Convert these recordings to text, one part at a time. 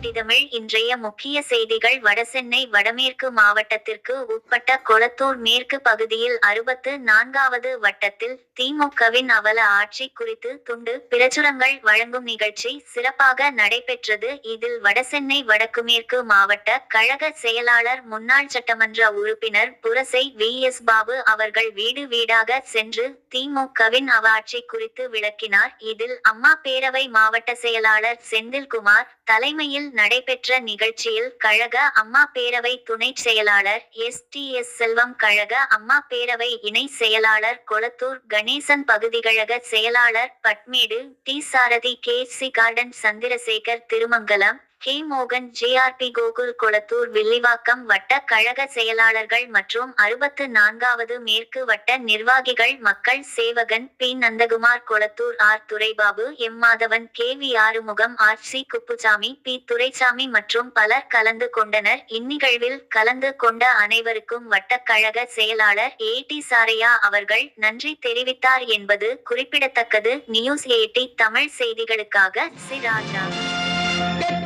தமிழ் இன்றைய முக்கிய செய்திகள் வடசென்னை வடமேற்கு மாவட்டத்திற்கு உட்பட்ட கொளத்தூர் மேற்கு பகுதியில் அறுபத்து நான்காவது வட்டத்தில் திமுகவின் அவல ஆட்சி குறித்து துண்டு பிரசுரங்கள் வழங்கும் நிகழ்ச்சி சிறப்பாக நடைபெற்றது. இதில் வடசென்னை வடக்குமேற்கு மாவட்ட கழக செயலாளர் முன்னாள் சட்டமன்ற உறுப்பினர் புரசை வி. எஸ். பாபு அவர்கள் வீடு வீடாக சென்று திமுகவின் அவ ஆட்சி குறித்து விளக்கினார். இதில் அம்மா பேரவை மாவட்ட செயலாளர் செந்தில்குமார் தலைமையில் நடைபெற்ற நிகழ்ச்சியில் கழக அம்மா பேரவை துணை செயலாளர் எஸ் டி எஸ் செல்வம் கழக அம்மா பேரவை இணை செயலாளர் கொளத்தூர் கணேசன் பகுதிகழக செயலாளர் பட்மேடு D Sarathi K C garden Chandrasekar Thirumangalam K மோகன் ஜேஆர்பி கோகுல் கொளத்தூர் வில்லிவாக்கம் வட்ட கழக செயலாளர்கள் மற்றும் அறுபத்து நான்காவது மேற்கு வட்ட நிர்வாகிகள் மக்கள் சேவகன் P. Nandakumar Kolathur R. Duraibabu M. Madhavan K. V. Arumugam R. C. Kuppusamy P. Duraisamy மற்றும் பலர் கலந்து கொண்டனர். இந்நிகழ்வில் கலந்து கொண்ட அனைவருக்கும் வட்ட கழக செயலாளர் ஏ. டி. சாரையா அவர்கள் நன்றி தெரிவித்தார் என்பது குறிப்பிடத்தக்கது. நியூஸ் எயிட்டி தமிழ் செய்திகளுக்காக சி ராஜா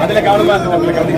அதுல கவனமா இருக்கு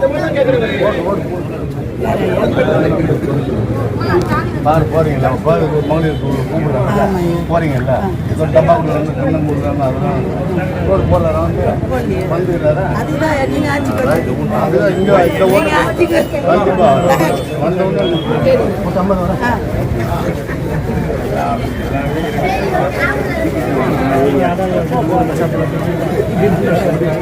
நம்மள கவனிக்க பாரு போறீங்களா பாரு மகளிர் கூப்பிடுறாங்க போறீங்கல்ல இப்போ டப்பா கொடுக்குறாங்க கண்ணம் கொடுக்குறாங்க அதெல்லாம் ரோடு போடலாம் வந்து வந்துடுறாரா அதுதான் நீங்க ஆட்சி ரைட்டு, உண்மை. அதுதான் இங்க இந்த ஓட்டு கண்டிப்பா வந்த உடனே சம்பளம் வர Gracias.